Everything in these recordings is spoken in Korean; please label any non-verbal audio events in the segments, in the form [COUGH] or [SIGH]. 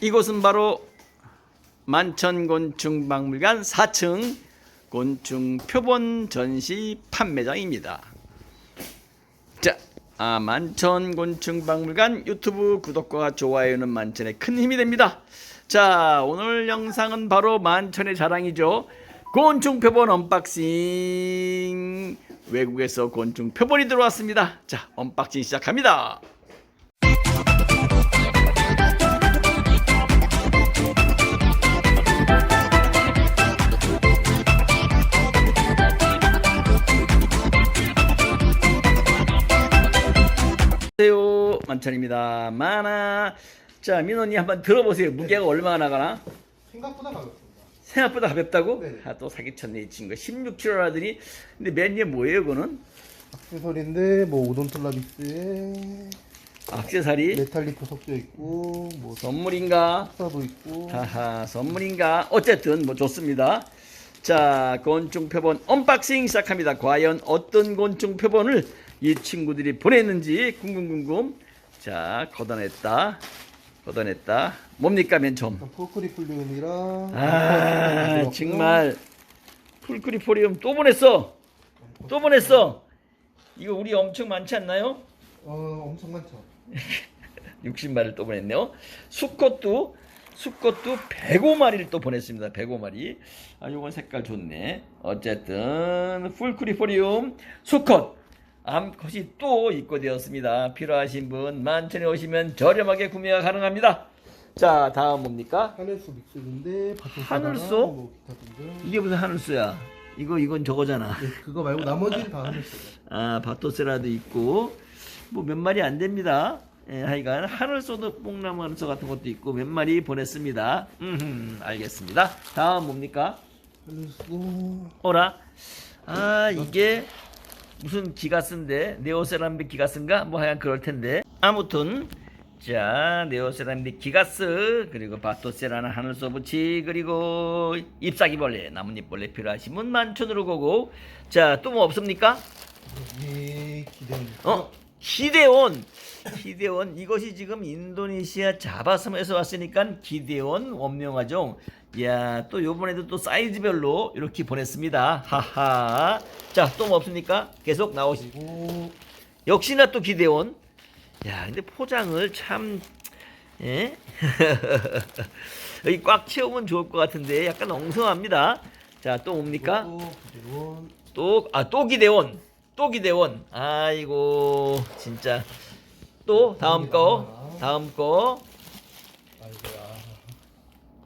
이곳은 바로 만천곤충박물관 4층 곤충 표본 전시 판매장입니다. 자, 아, 만천곤충박물관 유튜브 구독과 좋아요는 만천에 큰 힘이 됩니다. 자, 오늘 영상은 바로 만천의 자랑이죠. 곤충 표본 언박싱. 외국에서 곤충 표본이 들어왔습니다. 자, 언박싱 시작합니다. 안녕하세요. 만천입니다. 만화 자 민원이 한번 들어보세요. 무게가 얼마나 나가나? 생각보다 가볍습니다. 생각보다 가볍다고? 네. 아, 또 사기쳤네 이 친구 16kg라더니. 근데 맨위에 뭐예요 그거는? 액세서리인데 뭐 오돈틀라비스에 악세사리? 메탈리프 섞여 있고 뭐 선물인가? 석사도 있고. 하하 선물인가? 어쨌든 뭐 좋습니다. 자 곤충 표본 언박싱 시작합니다. 과연 어떤 곤충 표본을 이 친구들이 보냈는지 궁금궁금. 자 걷어냈다. 걷어냈다. 뭡니까 맨 처음? 포크리플리움이랑 아 정말. 풀크리포리움 또 보냈어. 또 보냈어. 이거 우리 엄청 많지 않나요? 어 엄청 많죠. [LAUGHS] 60마리를 또 보냈네요. 수컷도 수컷도 105마리를 또 보냈습니다. 105마리. 아 요건 색깔 좋네. 어쨌든 풀크리포리움 수컷 암컷이 또 입고되었습니다 필요하신 분 만천에 오시면 저렴하게 구매가 가능합니다 자 다음 뭡니까 하늘소 믹스인데 하늘소? 뭐. 이게 무슨 하늘수야 이거 이건 저거잖아 네, 그거 말고 나머지는 다 하늘소예요. [LAUGHS] 아, 바토세라도 있고 뭐 몇 마리 안 됩니다. 예, 하여간 하늘소도 뽕나무 하늘소 같은 것도 있고 몇 마리 보냈습니다. 음, 알겠습니다. 다음 뭡니까? 하늘소 오라. 아, 이게 무슨 기가스인데 네오세람빅 기가스인가? 뭐 하여간 그럴 텐데. 아무튼 자, 네오세람빅 기가스 그리고 바토세라나 하늘소부치 그리고 잎사귀벌레 나뭇잎벌레 필요하신 분 만천으로 고고. 자, 또 뭐 없습니까? 예 기대는 어? 기대원. 기대원 이것이 지금 인도네시아 자바섬에서 왔으니까 기대원 원명하종. 야, 또 요번에도 또 사이즈별로 이렇게 보냈습니다. 하하. 자, 또 뭐 없습니까? 계속 나오시. 그리고 역시나 또 기대원. 야, 근데 포장을 참 예? [LAUGHS] 여기 꽉 채우면 좋을 것 같은데 약간 엉성합니다. 자, 또 뭡니까? 또 아, 또 기대원. 또 기대원. 아이고, 진짜. 또, 다음 거. 다음 거.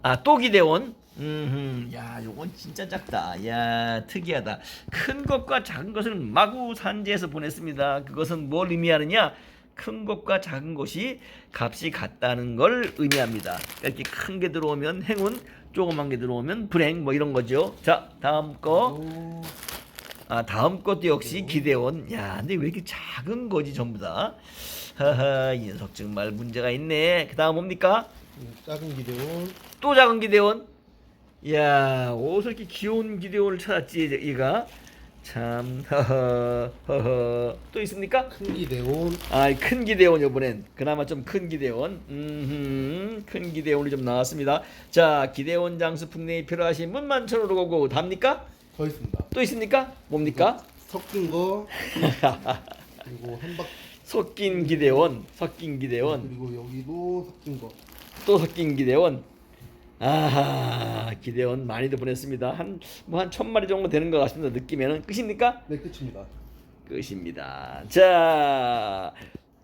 아, 또 기대원. 음, 야, 요건 진짜 작다. 야, 특이하다. 큰 것과 작은 것을 마구 산지에서 보냈습니다. 그것은 뭘 의미하느냐? 큰 것과 작은 것이 값이 같다는 걸 의미합니다. 이렇게 큰 게 들어오면 행운, 조그만 게 들어오면 불행, 뭐 이런 거죠. 자, 다음 거. 또아 다음 것도 역시 기대원. 야, 근데 왜 이렇게 작은 거지 전부 다? 하하, 이 녀석 정말 문제가 있네. 그 다음 뭡니까? 작은 기대원 또 작은 기대원. 야, 어디서 이렇게 귀여운 기대원을 찾았지 얘가? 참, 허허, 허허. 또 있습니까? 큰 기대원 아, 큰 기대원 이번엔 그나마 좀 큰 기대원. 음, 큰 기대원이 좀 나왔습니다. 자, 기대원 장수 풍뎅이 필요하신 분 만천으로 고고 답니까? 더 있습니다. 또 있습니까? 뭡니까? 섞인 거 [LAUGHS] 그리고 한 박 섞인 기대원, 섞인 기대원, 그리고 여기도 섞인 거 또 섞인 기대원. 아하, 기대원 많이도 보냈습니다. 한 뭐 한 천 마리 정도 되는 것 같습니다. 느낌에는 끝입니까? 네, 끝입니다. 끝입니다. 자,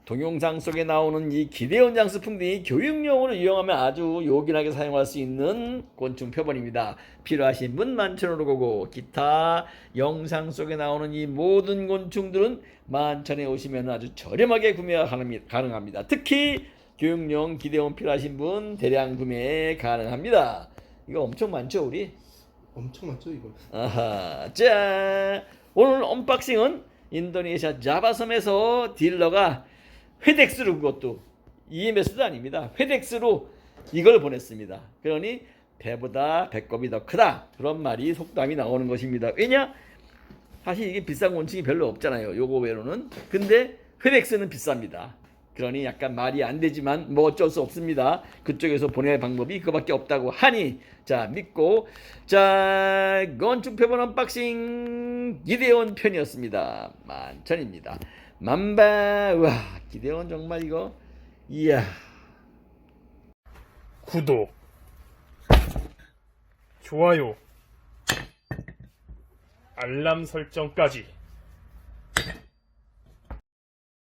동영상 속에 나오는 이 기대원 장수 풍뎅이 교육용으로 이용하면 아주 요긴하게 사용할 수 있는 곤충 표본입니다. 필요하신 분 만천으로 고고 기타 영상 속에 나오는 이 모든 곤충들은 만천에 오시면 아주 저렴하게 구매가 가능합니- 가능합니다. 특히 교육용 기대원 필요하신 분 대량 구매 가능합니다. 이거 엄청 많죠, 우리? 엄청 많죠, 이거? 아하, 자 오늘 언박싱은 인도네시아 자바섬에서 딜러가 회덱스로 그것도 EMS도 아닙니다. 회덱스로 이걸 보냈습니다. 그러니 배보다 배꼽이 더 크다 그런 말이 속담이 나오는 것입니다. 왜냐? 사실 이게 비싼 곤충이 별로 없잖아요. 요거 외로는. 근데 회덱스는 비쌉니다. 그러니 약간 말이 안 되지만 뭐 어쩔 수 없습니다. 그쪽에서 보낼 방법이 그밖에 없다고 하니 자 믿고 자 건축 표본 언박싱 기대원 편이었습니다. 만천입니다. 만바 와 기대원 정말 이거 이야 구독, 좋아요, 알람 설정까지